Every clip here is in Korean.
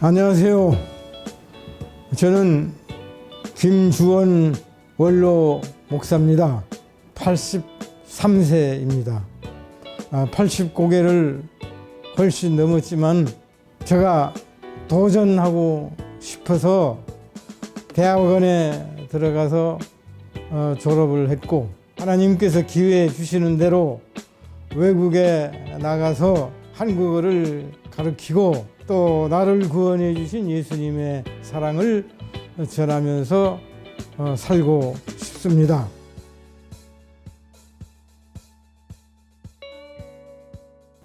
안녕하세요. 저는 김주원 원로 목사입니다. 83세입니다. 아, 80고개를 훨씬 넘었지만 제가 도전하고 싶어서 대학원에 들어가서 어, 졸업을 했고 하나님께서 기회 주시는 대로 외국에 나가서 한국어를 가르치고 또 나를 구원해 주신 예수님의 사랑을 전하면서 어, 살고 싶습니다.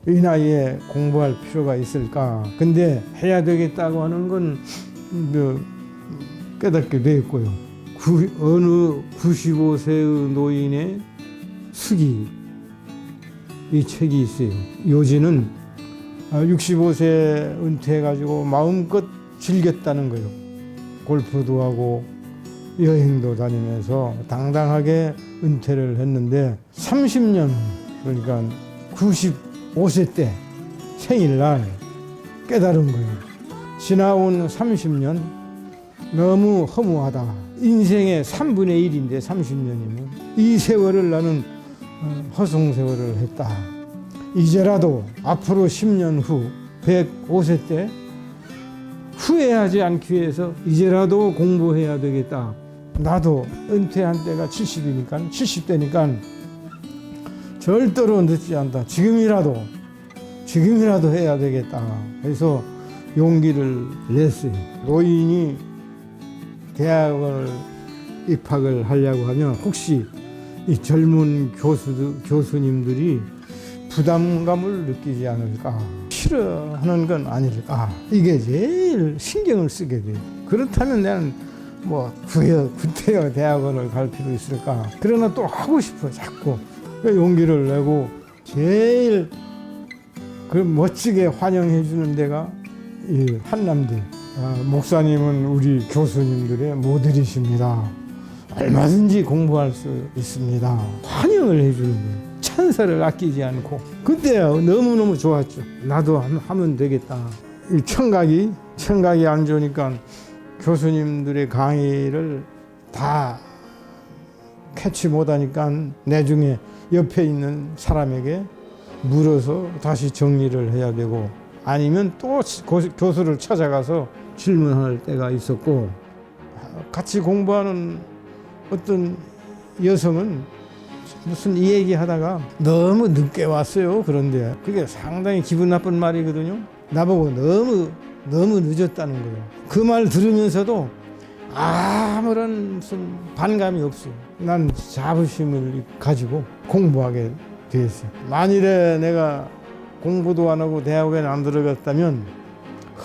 이 나이에 공부할 필요가 있을까? 근데 해야 되겠다고 하는 건 뭐, 깨닫게 되었고요. 구, 어느 95세의 노인의 수기 이 책이 있어요. 요지는 65세 은퇴해가지고 마음껏 즐겼다는 거예요. 골프도 하고 여행도 다니면서 당당하게 은퇴를 했는데 30년 그러니까 95세 때 생일날 깨달은 거예요. 지나온 30년 너무 허무하다. 인생의 3분의 1인데 30년이면 이 세월을 나는 어, 허송 세월을 했다. 이제라도 앞으로 10년 후 105세 때 후회하지 않기 위해서 이제라도 공부해야 되겠다. 나도 은퇴한 때가 70이니까 70대니까 절대로 늦지 않다. 지금이라도 지금이라도 해야 되겠다. 그래서 용기를 냈어요. 노인이 대학을 입학을 하려고 하면 혹시 이 젊은 교수 교수님들이 부담감을 느끼지 않을까 싫어하는 건 아닐까 이게 제일 신경을 쓰게 돼요. 그렇다면 나는 뭐 구여 구태여 대학원을 갈 필요 있을까? 그러나 또 하고 싶어 자꾸 그 용기를 내고 제일 그 멋지게 환영해 주는 데가 이 한남대 아, 목사님은 우리 교수님들의 모델이십니다. 얼마든지 공부할 수 있습니다. 환영을 해주는 거예요. 찬사를 아끼지 않고 그때 너무너무 좋았죠. 나도 함- 하면 되겠다. 이 청각이 청각이 안 좋으니까 교수님들의 강의를 다 캐치 못하니까 나중에 옆에 있는 사람에게 물어서 다시 정리를 해야 되고 아니면 또 고- 교수를 찾아가서 질문할 때가 있었고 같이 공부하는 어떤 여성은 무슨 이 얘기 하다가 너무 늦게 왔어요. 그런데 그게 상당히 기분 나쁜 말이거든요. 나보고 너무 너무 늦었다는 거예요. 그 말 들으면서도 아무런 무슨 반감이 없어요. 난 자부심을 가지고 공부하게 됐어요. 만일에 내가 공부도 안 하고 대학에 안 들어갔다면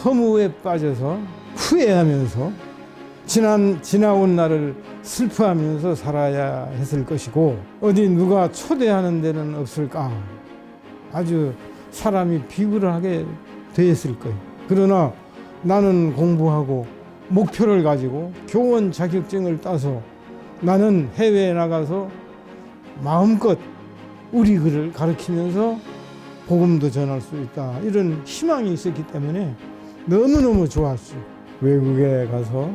허무에 빠져서 후회하면서 지난 지나온 날을 슬퍼하면서 살아야 했을 것이고 어디 누가 초대하는 데는 없을까 아주 사람이 비굴하게 되었을 거예요. 그러나 나는 공부하고 목표를 가지고 교원 자격증을 따서 나는 해외에 나가서 마음껏 우리 글을 가르치면서 복음도 전할 수 있다 이런 희망이 있었기 때문에 너무너무 좋았어요. 외국에 가서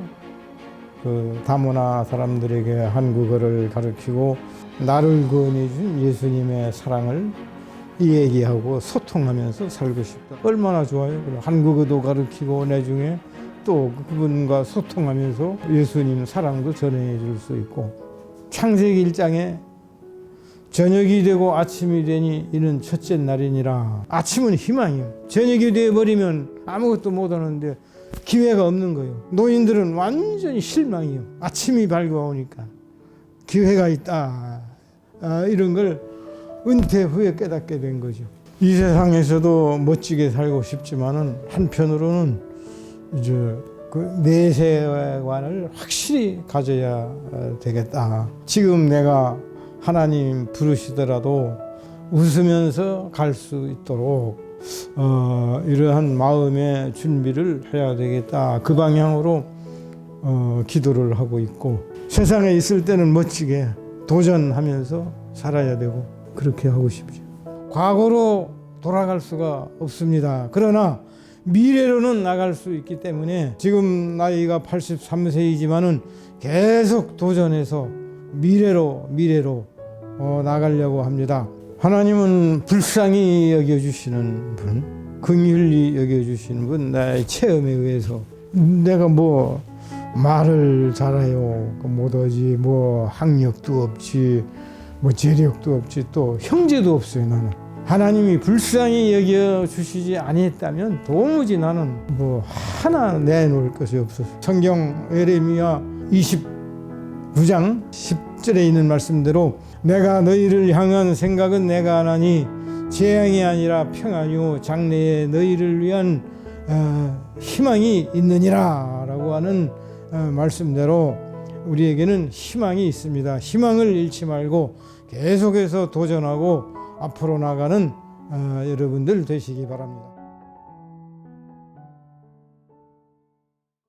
그 다문화 사람들에게 한국어를 가르치고 나를 구원해 준 예수님의 사랑을 이야기하고 소통하면서 살고 싶다. 얼마나 좋아요. 한국어도 가르치고 나중에 또 그분과 소통하면서 예수님 사랑도 전해 줄 수 있고 창세기 1장에 저녁이 되고 아침이 되니 이는 첫째 날이니라. 아침은 희망이요. 저녁이 되어 버리면 아무것도 못 하는데 기회가 없는 거예요. 노인들은 완전히 실망이요. 아침이 밝아오니까 기회가 있다. 아, 이런 걸 은퇴 후에 깨닫게 된 거죠. 이 세상에서도 멋지게 살고 싶지만은 한편으로는 이제 그 내세관을 확실히 가져야 되겠다. 지금 내가 하나님 부르시더라도 웃으면서 갈 수 있도록 어, 이러한 마음의 준비를 해야 되겠다. 그 방향으로 어, 기도를 하고 있고 세상에 있을 때는 멋지게 도전하면서 살아야 되고 그렇게 하고 싶죠. 과거로 돌아갈 수가 없습니다. 그러나 미래로는 나갈 수 있기 때문에 지금 나이가 83세이지만은 계속 도전해서 미래로 미래로 어, 나가려고 합니다. 하나님은 불쌍히 여겨주시는 분, 긍휼히 여겨주시는 분, 나의 체험에 의해서 내가 뭐 말을 잘해요, 못하지, 뭐 학력도 없지, 뭐 재력도 없지, 또 형제도 없어요 나는. 하나님이 불쌍히 여겨 주시지 아니했다면 도무지 나는 뭐 하나 내놓을 것이 없어서. 성경 에레미야 29장 10절에 있는 말씀대로 내가 너희를 향한 생각은 내가 하나니 재앙이 아니라 평안이요 장래에 너희를 위한 어, 희망이 있느니라라고 하는 어, 말씀대로 우리에게는 희망이 있습니다. 희망을 잃지 말고 계속해서 도전하고 앞으로 나가는 어, 여러분들 되시기 바랍니다.